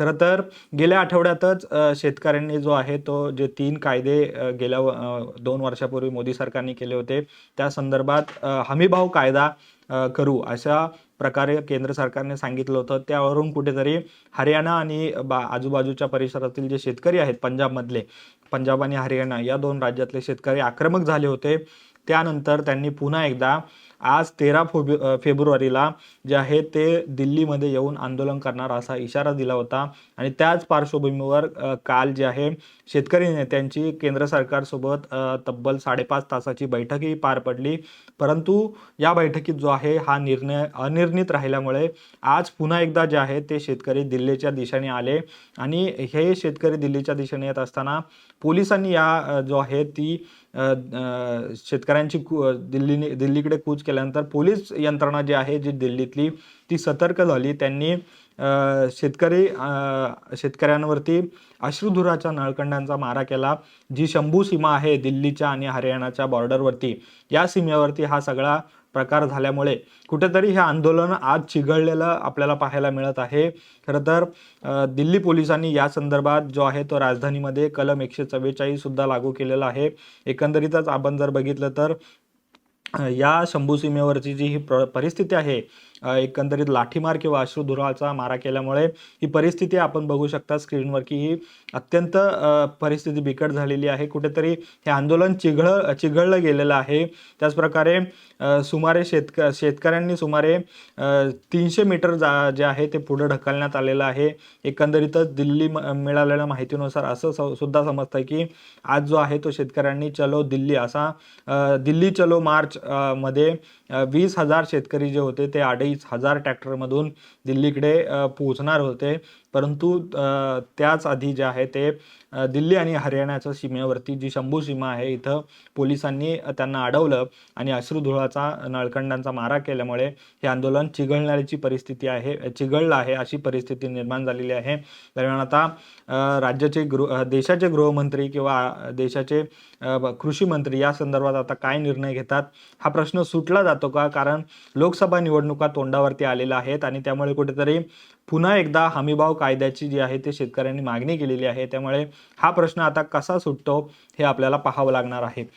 खरं तर गेल्या आठवड्यातच शेतकऱ्यांनी जो आहे तो जे तीन कायदे गेल्या दोन वर्षापूर्वी मोदी सरकारने केले होते त्या संदर्भात हमीभाव कायदा करू अशा प्रकारे केंद्र सरकारने सांगितलं होतं. त्यावरून कुठेतरी हरियाणा आणि बा आजूबाजूच्या परिसरातील जे शेतकरी आहेत पंजाबमधले पंजाब आणि हरियाणा या दोन राज्यातले शेतकरी आक्रमक झाले होते. त्यानंतर त्यांनी पुन्हा एकदा आज तेरा फेब्रु फेब्रुवारीला जे आहे ते दिल्लीमध्ये येऊन आंदोलन करणार असा इशारा दिला होता. आणि त्याच पार्श्वभूमीवर काल जे आहे शेतकरी नेत्यांची केंद्र सरकारसोबत तब्बल साडेपाच तासाची बैठकही पार पडली. परंतु या बैठकीत जो आहे हा निर्णय अनिर्णित राहिल्यामुळे आज पुन्हा एकदा जे आहे ते शेतकरी दिल्लीच्या दिशेने आले. आणि हे शेतकरी दिल्लीच्या दिशेने येत असताना पोलिसांनी या जो आहे ती शेतकऱ्यांची कू दिल्लीने दिल्लीकडे कूच केल्यानंतर पोलीस यंत्रणा जी आहे जी दिल्लीतली ती सतर्क झाली. त्यांनी शेतकरी शेतकऱ्यांवरती अश्रुधुराच्या नळकंडांचा मारा केला. जी शंभू सीमा आहे दिल्लीच्या आणि हरियाणाच्या बॉर्डरवरती या सीमेवरती हा सगळा प्रकार झाल्यामुळे कुठेतरी हे आंदोलन आज चिघळलेलं आपल्याला पाहायला मिळत आहे. खरं तर दिल्ली पोलिसांनी या संदर्भात जो आहे तो राजधानीमध्ये कलम एकशे चव्वेचाळीस सुद्धा लागू केलेला आहे. एकंदरीतच आपण जर बघितलं तर या शंभू सीमेवरची जी ही प्र परिस्थिती आहे एकंदरीत लाठीमार किंवा अश्रुधुराचा मारा केल्यामुळे ही परिस्थिती आपण बघू शकता स्क्रीनवर की ही अत्यंत परिस्थिती बिकट झालेली आहे. कुठेतरी हे आंदोलन चिघळ चिघळलं गेलेलं आहे. त्याचप्रकारे सुमारे शेतक शेतकऱ्यांनी सुमारे तीनशे मीटर जा जे आहे ते पुढं ढकलण्यात आलेलं आहे. एकंदरीतच दिल्ली म- मिळालेल्या माहितीनुसार असं स- सुद्धा समजतं की आज जो आहे तो शेतकऱ्यांनी चलो दिल्ली असा दिल्ली चलो मार्च मध्ये वीस हजार शेतकरी जे होते ते अडीच हजार ट्रॅक्टरमधून दिल्लीकडे पोहोचणार होते. परंतु त्याच आधी जे आहे ते दिल्ली आणि हरियाणाच्या सीमेवरती जी शंभू सीमा आहे इथं पोलिसांनी त्यांना अडवलं आणि अश्रुधुळाचा नळकंडांचा मारा केल्यामुळे हे आंदोलन चिघळणाऱ्याची परिस्थिती आहे चिघळलं आहे अशी परिस्थिती निर्माण झालेली आहे. दरम्यान आता राज्याचे गृह देशाचे गृहमंत्री किंवा देशाचे कृषीमंत्री कृषी मंत्री या संदर्भात आता काय निर्णय घेतात हा प्रश्न सुटला जातो का? कारण लोकसभा निवडणुका तोंडावरती आलेल्या आहेत आणि त्यामुळे कुठेतरी पुन्हा एकदा हमीभाव कायद्याची जी आहे ते शेतकऱ्यांनी मागणी केलेली आहे. त्यामुळे हा प्रश्न आता कसा सुटतो हे आपल्याला पाहावं लागणार आहे.